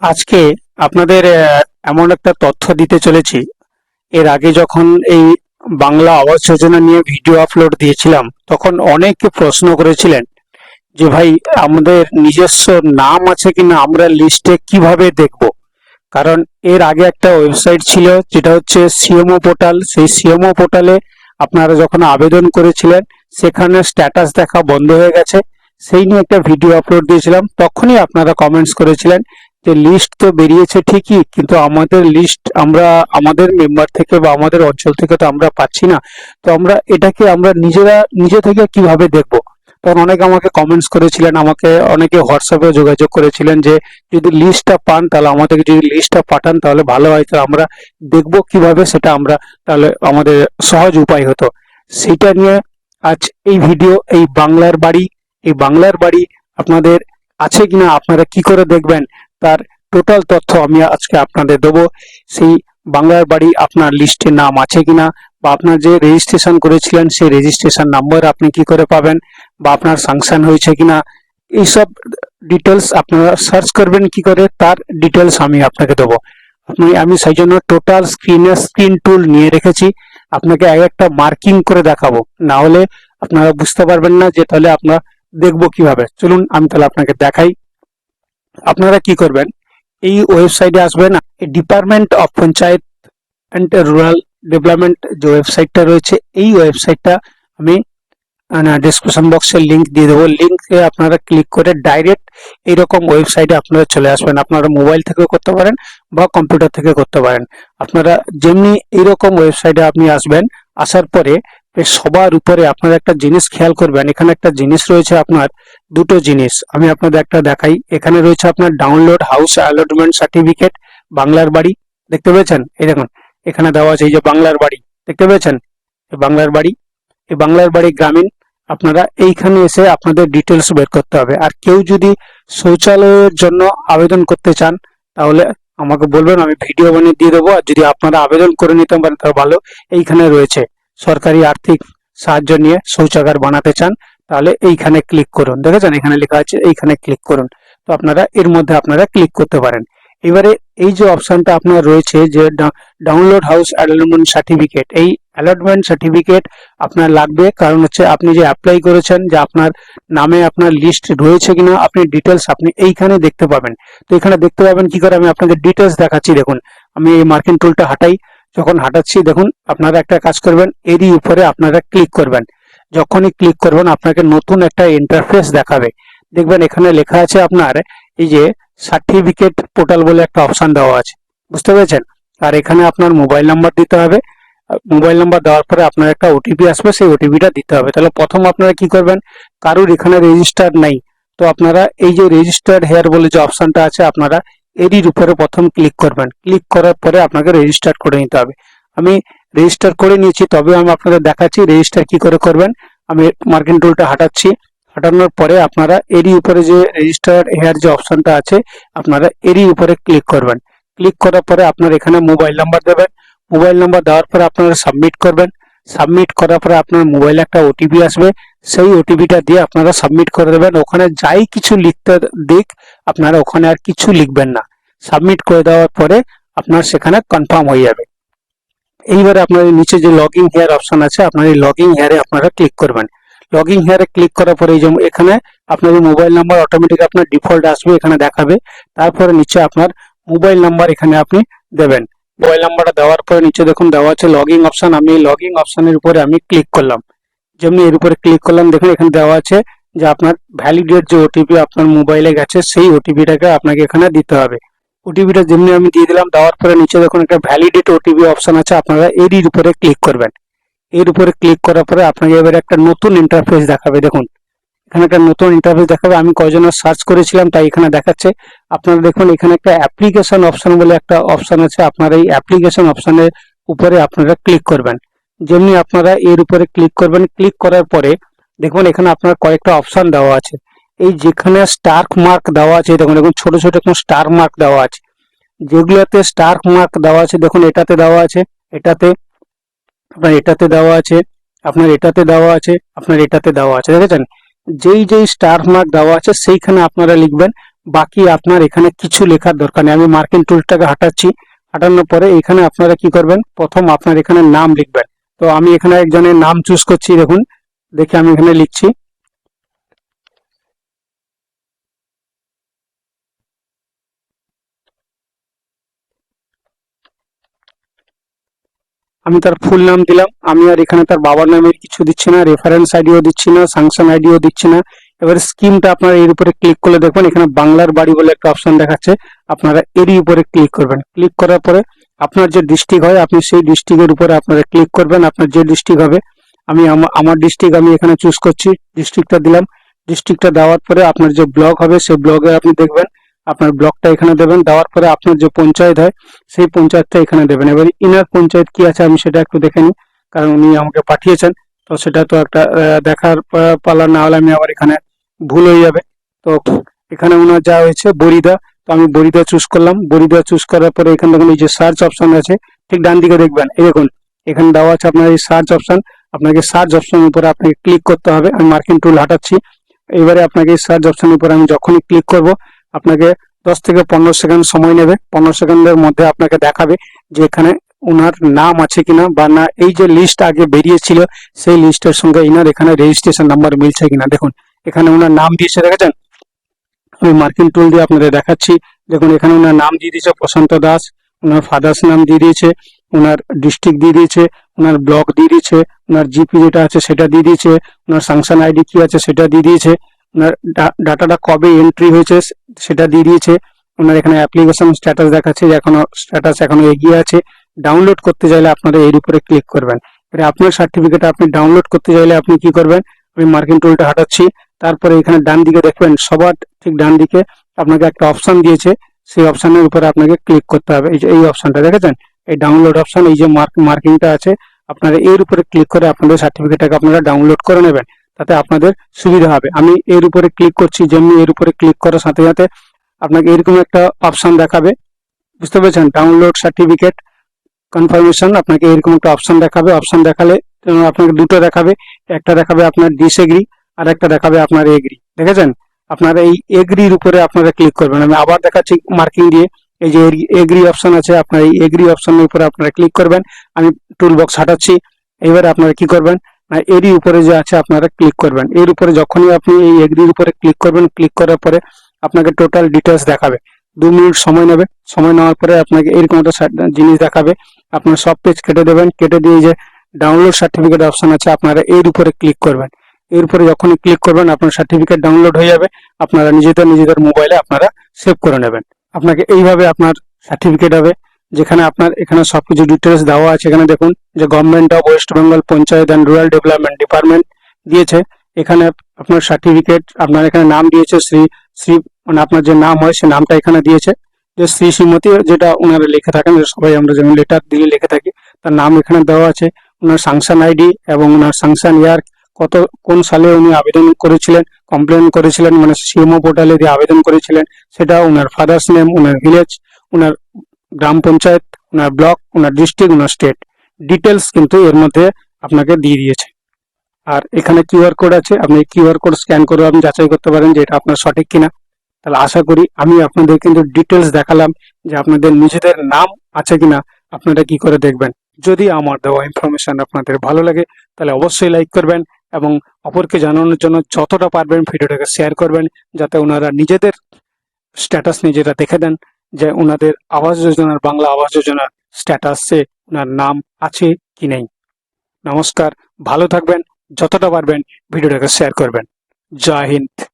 আজকে আপনাদের এমন একটা তথ্য দিতে চলেছি। এর আগে যখন এই বাংলা আবাস যোজনা নিয়ে ভিডিও আপলোড দিয়েছিলাম, তখন অনেকে প্রশ্ন করেছিলেন যে, ভাই, আমাদের নিজস্ব নাম আছে কিনা, আমরা লিস্টে কীভাবে দেখব? কারণ এর আগে একটা ওয়েবসাইট ছিল, যেটা হচ্ছে সিএমও পোর্টাল। সেই সিএমও পোর্টালে আপনারা যখন আবেদন করেছিলেন, সেখানে স্ট্যাটাস দেখা বন্ধ হয়ে গেছে। সেই নিয়ে একটা ভিডিও আপলোড দিয়েছিলাম। তখনই আপনারা কমেন্টস করেছিলেন যে লিস্ট তো বেরিয়েছে ঠিকই, কিন্তু আমাদের লিস্ট আমরা, আমাদের মেম্বার থেকে বা আমাদের অঞ্চল থেকে তো আমরা পাচ্ছি না। তো আমরা এটাকে আমরা নিজেরা, নিজে থেকে কীভাবে দেখব? তখন অনেকে আমাকে কমেন্টস করেছিলেন, আমাকে অনেকে হোয়াটসঅ্যাপে যোগাযোগ করেছিলেন যে, যদি লিস্টটা পান তাহলে আমাদেরকে যদি লিস্টটা পাঠান তাহলে ভালো হয়, তো আমরা দেখব কীভাবে সেটা আমরা তাহলে আমাদের সহজ উপায় হতো। সেটা নিয়ে আজ এই ভিডিও এই বাংলার বাড়ি, এই বাংলার বাড়ি আপনাদের আছে কিনা, আপনারা কি করে দেখবেন? তার টোটাল তথ্য আমি আজকে আপনাদের দেবো। সেই বাংলার বাড়ি আপনার লিস্টে নাম আছে কিনা বা আপনার যে রেজিস্ট্রেশন করেছিলেন সেই রেজিস্ট্রেশন নাম্বার আপনি কি করে পাবেন বা আপনার সাংশন হয়েছে কিনা, এইসব ডিটেলস আপনারা সার্চ করবেন কি করে, তার ডিটেলস আমি আপনাকে দেবো। আপনি, আমি সেই জন্য টোটাল স্ক্রিনে স্ক্রিন টুল নিয়ে রেখেছি। আপনাকে এক একটা মার্কিং করে দেখাবো। না হলে আপনারা বুঝতে পারবেন না যে তাহলে আপনারা দেখব কীভাবে। চলুন, আমি তাহলে আপনাকে দেখাই। আপনারা কি করবেন? এই ওয়েবসাইটে আসবেন department of panchayat and rural development যে ওয়েবসাইটটা রয়েছে, এই ওয়েবসাইটটা আমি ডিসক্রিপশন বক্সে লিংক দিয়ে দেবো। লিঙ্কে আপনারা ক্লিক করে ডাইরেক্ট এইরকম ওয়েবসাইটে আপনারা চলে আসবেন। আপনারা মোবাইল থেকেও করতে পারেন বা কম্পিউটার থেকে করতে পারেন। আপনারা যেমনি এইরকম ওয়েবসাইটে আপনি আসবেন, আসার পরে সবার উপরে আপনারা একটা জিনিস খেয়াল করবেন। এখানে একটা জিনিস রয়েছে আপনার, দুটো জিনিস। আমি আপনাদের একটা দেখাই। এখানে রয়েছে আপনার ডাউনলোড হাউস অ্যালটমেন্ট সার্টিফিকেট বাংলার বাড়ি। দেখতে পেয়েছেন? এই দেখুন, এখানে দেওয়া আছে এই যে বাংলার বাড়ি। দেখতে পেয়েছেন? বাংলার বাড়ি। এই বাংলার বাড়ি গ্রামীণ। আপনারা এইখানে এসে আপনাদের ডিটেলস বের করতে হবে। আর কেউ যদি শৌচালয়ের জন্য আবেদন করতে চান, তাহলে আমাকে বলবেন, আমি ভিডিও বানিয়ে দিয়ে দেবো। আর যদি আপনারা আবেদন করে নিতে পারেন, তাহলে ভালো। এইখানে রয়েছে। সরকারি আর্থিক সাহায্য নিয়ে শৌচাগার বানাতে চান, তাহলে এইখানে ক্লিক করুন। দেখেছেন? এখানে লেখা আছে, এইখানে ক্লিক করুন। তো আপনারা এর মধ্যে আপনারা ক্লিক করতে পারেন। এবারে এই যে অপশনটা আপনার রয়েছে যে ডাউনলোড হাউস অ্যালটমেন্ট সার্টিফিকেট এই অ্যালটমেন্ট সার্টিফিকেট আপনার লাগবে। কারণ হচ্ছে আপনি যে অ্যাপ্লাই করেছেন, যে আপনার নামে আপনার লিস্ট রয়েছে কিনা, আপনি ডিটেলস আপনি এইখানে দেখতে পাবেন। তো এখানে দেখতে পাবেন কি করে? আমি আপনাকে ডিটেলস দেখাচ্ছি। দেখুন, আমি এই মার্কিং টুলটা হাঁটাই। যখন হাঁটাচ্ছি, দেখুন, আপনারা একটা কাজ করবেন, এরই উপরে আপনারা ক্লিক করবেন। যখনই ক্লিক করবেন, আপনাকে নতুন একটা ইন্টারফেস দেখাবে। দেখবেন, এখানে লেখা আছে আপনার, এই যে সার্টিফিকেট পোর্টাল বলে একটা অপশন দেওয়া আছে। বুঝতে পেরেছেন? আর এখানে আপনার মোবাইল নাম্বার দিতে হবে। মোবাইল নাম্বার দেওয়ার পরে আপনার একটা ওটিপি আসবে, সেই ওটিপিটা দিতে হবে। তাহলে প্রথম আপনারা কি করবেন? কারুর এখানে রেজিস্টার নাই। তো আপনারা এই যে রেজিস্টার্ড হেয়ার বলে যে অপশনটা আছে, আপনারা এরই উপরে প্রথম ক্লিক করবেন। ক্লিক করার পরে আপনাকে রেজিস্টার করে নিতে হবে। আমি রেজিস্টার করে নিয়েছি, তবে আমি আপনাদের দেখাচ্ছি রেজিস্টার কি করে করবেন। আমি মার্কিং টুলটা হাঁটাচ্ছি। হাঁটানোর পরে আপনারা এরই উপরে যে রেজিস্টার হেয়ার যে অপশনটা আছে, আপনারা এরই উপরে ক্লিক করবেন। ক্লিক করার পরে আপনার এখানে মোবাইল নাম্বার দেবেন। মোবাইল নাম্বার দেওয়ার পরে আপনারা সাবমিট করবেন। সাবমিট করার পরে আপনার মোবাইলে একটা ওটিপি আসবে। সেই ওটিপিটা দিয়ে আপনারা সাবমিট করে দেবেন। ওখানে যাই কিছু লিখতে দিক, আপনারা ওখানে আর কিছু লিখবেন না। সাবমিট করে দেওয়ার পরে আপনার সেখানে কনফার্ম হয়ে যাবে। এইবারে আপনার নিচে যে লগইন হেয়ার অপশন আছে, আপনার এই লগইন হেয়ারে আপনারা ক্লিক করবেন। লগইন হেয়ারে ক্লিক করার পরে এই যে এখানে আপনার মোবাইল নাম্বার অটোমেটিক আপনার ডিফল্ট আসবে, এখানে দেখাবে। তারপরে নিচে আপনার মোবাইল নাম্বার এখানে আপনি দেবেন। মোবাইল নাম্বারটা দেওয়ার পরে নিচে দেখুন দেওয়া আছে লগইন অপশন আমি লগইন অপশনের উপরে আমি ক্লিক করলাম। যেমনি এর উপরে ক্লিক করলাম, দেখুন এখানে দেওয়া আছে যে আপনার ভ্যালিডেট যে ওটিপি আপনার মোবাইলে গেছে, সেই ওটিপিটাকে আপনাকে এখানে দিতে হবে। ওটিপিটা যেমনি আমি দিয়ে দিলাম, দেওয়ার পরে নিচে দেখুন একটা ভ্যালিডেট ওটিপি অপশন আছে, আপনারা এরই উপরে ক্লিক করবেন। এর উপরে ক্লিক করার পরে আপনাকে এবারে একটা নতুন ইন্টারফেস দেখাবে, দেখুন। এখানে একটা নতুন ইন্টারফেস দেখাবে। আমি কয়জনের সার্চ করেছিলাম তাই এখানে দেখাচ্ছে। আপনারা দেখুন, এখানে একটা অ্যাপ্লিকেশন অপশন বলে একটা অপশন আছে। আপনারা এই অ্যাপ্লিকেশন অপশনের উপরে আপনারা ক্লিক করবেন। যেমনি আপনারা এর উপরে ক্লিক করবেন ক্লিক করার পরে দেখুন, এখানে আপনার কয়েকটা অপশন দেওয়া আছে। এই যেখানে স্টার মার্ক দেওয়া আছে, দেখুন দেখুন, ছোট ছোট কোনো স্টার মার্ক দেওয়া আছে। যেগুলোতে স্টার মার্ক দেওয়া আছে, দেখুন, এটাতে দেওয়া আছে, এটাতে, আপনার এটাতে দেওয়া আছে, আপনার এটাতে দেওয়া আছে, আপনার এটাতে দেওয়া আছে, দেখেছেন? যেই যেই স্টার মার্ক দেওয়া আছে, সেইখানে আপনারা লিখবেন, বাকি আপনার এখানে কিছু লেখার দরকার নেই। আমি মার্কিং টুলটাকে হাঁটাচ্ছি, হাঁটানোর পরে এখানে আপনারা কি করবেন, প্রথম আপনার এখানে নাম লিখবেন। তো আমি এখানে একজনের নাম চুজ করছি, দেখুন, দেখে আমি এখানে লিখছি। আমি তার ফুল নাম দিলাম। আমি আর এখানে তার বাবার নামের কিছু দিচ্ছি না রেফারেন্স আইডিও দিচ্ছি না সাংশন আইডিও দিচ্ছি না। এবার স্কিমটা আপনারা এর উপরে ক্লিক করলে দেখবেন, এখানে বাংলার বাড়ি বলে একটা অপশন দেখাচ্ছে। আপনারা এরই উপরে ক্লিক করবেন। ক্লিক করার পরে আপনার যে ডিস্ট্রিক্ট হয়, আপনি সেই ডিস্ট্রিক্টের উপরে আপনারা ক্লিক করবেন, আপনার যে ডিস্ট্রিক্ট হবে। আমি আমা- আমার ডিস্ট্রিক্ট আমি এখানে চুজ করছি ডিস্ট্রিক্টটা দিলাম। ডিস্ট্রিক্টটা দেওয়ার পরে আপনার যে ব্লক হবে, সেই ব্লগে আপনি দেখবেন আপনার ব্লকটা এখানে দেবেন, দেওয়ার পরে আপনার যে পঞ্চায়েত হয়, সেই পঞ্চায়েতটা এখানে দেবেন। এবার ইনার পঞ্চায়েত কি আছে আমি সেটা একটু দেখে নিই, কারণ উনি আমাকে পাঠিয়েছেন। তো সেটা তো একটা দেখার পালা না হলে আমি আবার এখানে ভুল হয়ে যাবে। তো এখানে ওনার যা হয়েছে বরিদা তো আমি বরিদা চুজ করলাম। বরিদা চুজ করার পরে এখানে দেখুন এই যে সার্চ অপশন আছে, ঠিক ডান দিকে দেখবেন। এই দেখুন, এখানে দেওয়া আছে আপনার এই সার্চ অপশন আপনাকে সার্চ অপশনের উপরে আপনাকে ক্লিক করতে হবে। আমি মার্কিং টুল হাঁটাচ্ছি। এবারে আপনাকে সার্চ অপশনের উপরে আমি যখনই ক্লিক করব আপনাকে দশ থেকে পনেরো সেকেন্ড সময় নেবে। পনেরো সেকেন্ডের মধ্যে আপনাকে দেখাবে যে এখানে ওনার নাম আছে কিনা বা না, এই যে লিস্ট আগে বেরিয়েছিল, সেই লিস্টের সঙ্গে ইনার এখানে রেজিস্ট্রেশন নাম্বার মিলছে কিনা। দেখুন, এখানে ওনার নাম দিয়েছে, দেখেছেন? আমি মার্কিন টুল দিয়ে আপনাদের দেখাচ্ছি। দেখুন, এখানে ওনার নাম দিয়ে দিয়েছে প্রশান্ত দাস ওনার ফাদার্স নাম দিয়ে দিয়েছে ওনার ডিস্ট্রিক্ট দিয়ে দিয়েছে ওনার ব্লক দিয়ে দিয়েছে ওনার জিপি যেটা আছে সেটা দিয়ে দিয়েছে ওনার সাংশন আইডি কি আছে সেটা দিয়ে দিয়েছে। ওনার ডাটাটা কবে এন্ট্রি হয়েছে সেটা দিয়ে দিয়েছে। ওনার এখানে অ্যাপ্লিকেশন স্ট্যাটাস দেখাচ্ছে যে এখনও স্ট্যাটাস এখনও এগিয়ে আছে। ডাউনলোড করতে চাইলে আপনারা এর উপরে ক্লিক করবেন। এবারে আপনার সার্টিফিকেট আপনি ডাউনলোড করতে চাইলে আপনি কি করবেন? আমি মার্কিং টুলটা হাঁটাচ্ছি। তারপরে এখানে ডান দিকে দেখবেন, সবার ঠিক ডান দিকে আপনাকে একটা অপশন দিয়েছে। সেই অপশনের উপরে আপনাকে ক্লিক করতে হবে। এই যে, এই অপশনটা দেখেছেন? এই ডাউনলোড অপশন এই যে মার্ক মার্কিংটা আছে, আপনারা এর উপরে ক্লিক করে আপনাদের সার্টিফিকেটটাকে আপনারা ডাউনলোড করে নেবেন। তাতে আপনাদের সুবিধা হবে। আমি এর উপরে ক্লিক করছি, যেমনি এর উপরে ক্লিক করার সাথে সাথে আপনাকে এরকম একটা অপশন দেখাবে। বুঝতে পেরেছেন? ডাউনলোড সার্টিফিকেট কনফার্মেশন আপনাকে এরকম একটা অপশন দেখাবে। অপশন দেখালে আপনাকে দুটো দেখাবে। একটা দেখাবে আপনার ডিসএগ্রি আর একটা দেখাবে আপনার এগ্রি দেখেছেন? আপনারা এই এগ্রির উপরে আপনারা ক্লিক করবেন। আমি আবার দেখাচ্ছি মার্কিং দিয়ে। এই যে এগ্রি অপশন আছে, আপনার এই এগ্রি অপশনের উপরে আপনারা ক্লিক করবেন। আমি টুল বক্স হাঁটাচ্ছি। এবারে আপনারা কি করবেন? এরই উপরে যে আছে আপনারা ক্লিক করবেন। এর উপরে যখনই আপনি এই এগ্রির উপরে ক্লিক করবেন ক্লিক করার পরে আপনাকে টোটাল ডিটেলস দেখাবে। দু মিনিট সময় নেবে। সময় নেওয়ার পরে আপনাকে এরকম একটা জিনিস দেখাবে। আপনার সব পেজ কেটে দেবেন। কেটে দিয়ে যে ডাউনলোড সার্টিফিকেট অপশন আছে, আপনারা এর উপরে ক্লিক করবেন। এর উপরে যখনই ক্লিক করবেন, আপনার সার্টিফিকেট ডাউনলোড হয়ে যাবে। আপনারা নিজেদের নিজেদের মোবাইলে আপনারা সেভ করে নেবেন। আপনাকে এইভাবে আপনার সার্টিফিকেট হবে, যেখানে আপনার এখানে সবকিছু ডিটেলস দেওয়া আছে। এখানে দেখুন যে government of West Bengal panchayat and rural development department দিয়েছে। এখানে আপনার সার্টিফিকেট আপনার এখানে নাম দিয়েছে শ্রী শ্রী মানে আপনার যে নাম হয়, সে নামটা এখানে দিয়েছে। যে শ্রী শ্রীমতী যেটা ওনারা লিখে থাকেন সবাই আমরা যেমন লেটার দিয়ে লিখে থাকি, তার নাম এখানে দেওয়া আছে। ওনার সাংশন আইডি এবং ওনার সাংশন ইয়ার কত, কোন সালে উনি আবেদন করেছিলেন কমপ্লেন করেছিলেন মানে সিএমও পোর্টালে দিয়ে আবেদন করেছিলেন, সেটা ওনার ফাদার্স নেম ওনার ভিলেজ ওনার গ্রাম পঞ্চায়েত ওনার ব্লক ওনার ডিস্ট্রিক্ট ওনার স্টেট ডিটেলস কিন্তু এর মধ্যে আপনাকে দিয়ে দিয়েছে। আর এখানে কিউআর কোড আছে, আপনি কিউআর কোড স্ক্যান করে আপনি যাচাই করতে পারেন যে এটা আপনার সঠিক কিনা। তাহলে আশা করি আমি আপনাদের কিন্তু ডিটেলস দেখালাম যে আপনাদের নিজেদের নাম আছে কিনা, আপনারা কি করে দেখবেন। যদি আমার দেওয়া ইনফরমেশন আপনাদের ভালো লাগে, তাহলে অবশ্যই লাইক করবেন এবং অপরকে জানানোর জন্য যতটা পারবেন ভিডিওটাকে শেয়ার করবেন, যাতে ওনারা নিজেদের স্ট্যাটাস নিজেরা দেখে দেন যে ওনাদের আবাস যোজনার বাংলা আবাস যোজনার স্ট্যাটাসে ওনার নাম আছে কি নেই। নমস্কার, ভালো থাকবেন, যতটা পারবেন, ভিডিওটাকে শেয়ার করবেন। জয় হিন্দ।